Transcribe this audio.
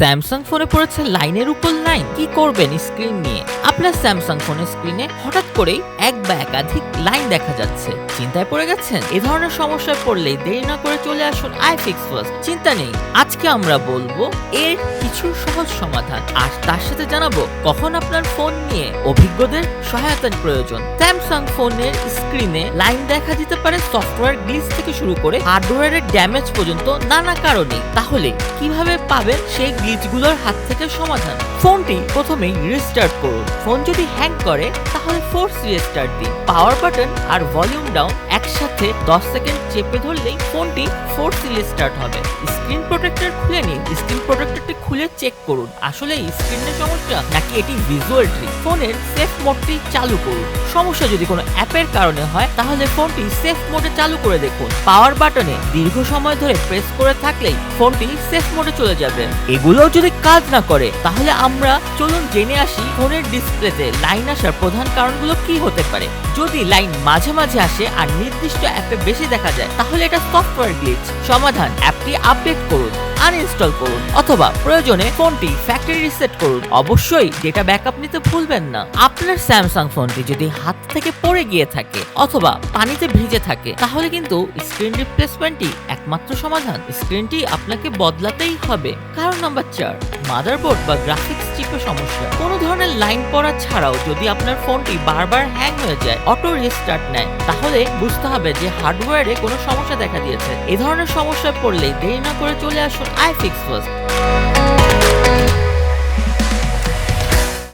Samsung ফোনে পড়েছে লাইনের উপর লাইন। কি করবেন স্ক্রিন নিয়ে? আপনার স্যামসাং ফোনের স্ক্রিনে হঠাৎ করেই এক বা একাধিক লাইন দেখা যাচ্ছে। চিন্তায় পড়ে গেছেন? এ ধরনের সমস্যায় পড়লেই দেরি না করে চলে আসুন আইফিক্স ফার্স্ট চিন্তা নেই। আজকে আমরা বলব এর কিছু সহজ সমাধান। আর তার সাথে জানাব কখন আপনার ফোন নিয়ে অভিজ্ঞদের সহায়তার প্রয়োজন। স্যামসাং ফোনের স্ক্রিনে লাইন দেখা দিতে পারে সফটওয়্যার গ্লিচ থেকে শুরু করে হার্ডওয়্যারের ড্যামেজ পর্যন্ত নানা কারণে। তাহলে কীভাবে পাবেন সেই গ্লিচগুলোর হাত থেকে সমাধান? ফোনটি প্রথমেই রিস্টার্ট করুন। ফোন যদি হ্যাং করে, তাহলে ফোর্স রিস্টার্ট দিন। পাওয়ার বাটন আর ভলিউম ডাউন একসাথে 10 সেকেন্ড চেপে ধরলেই ফোনটি ফোর্স স্টার্ট হবে। স্ক্রিন প্রোটেক্টর খুলে নিন। স্ক্রিন প্রোটেক্টরটি খুলে চেক করুন। আসলে স্ক্রিনের সমস্যা নাকি এটি ভিজুয়াল ট্রিক? ফোনের সেফ মোডটি চালু করুন। সমস্যা যদি কোনো অ্যাপের কারণে হয়, তাহলে ফোনটি সেফ মোডে চালু করে দেখুন। পাওয়ার বাটনে দীর্ঘ সময় ধরে প্রেস করে থাকলেই ফোনটি সেফ মোডে চলে যাবে। এগুলোও যদি কাজ না করে, তাহলে আমরা চলুন জেনে আসি ফোনের ডিসপ্লেতে লাইন আসার প্রধান কারণগুলো কি হতে পারে। যদি লাইন মাঝে মাঝে আসে আর নির্দিষ্ট অ্যাপে বেশি দেখা যায়, তাহলে এটা সফটওয়্যার গ্লিচ সমাধান, অ্যাপটি আপডেট করুন আনইনস্টল করুন, অথবা প্রয়োজনে ফোনটি ফ্যাক্টরি রিসেট করুন। অবশ্যই ডেটা ব্যাকআপ নিতে ভুলবেন না। আপনার স্যামসাং ফোনটি যদি হাত থেকে পড়ে গিয়ে থাকে, অথবা পানিতে ভিজে থাকে, তাহলে কিন্তু স্ক্রিন রিপ্লেসমেন্টই একমাত্র সমাধান। স্ক্রিনটি আপনাকে বদলাতেই হবে। কারণ নাম্বার চার মাদারবোর্ড বা গ্রাফিক্স চিপে সমস্যা। কোনো ধরনের লাইন পড়া ছাড়াও যদি আপনার ফোনটি বারবার হ্যাং হয়ে যায় অটো রিস্টার্ট নেয়, তাহলে বুঝতে হবে যে হার্ডওয়্যারে কোনো সমস্যা দেখা দিয়েছে। এ ধরনের সমস্যায় পড়লেই দেরি না করে চলে আসুন আইফিক্স ফার্স্ট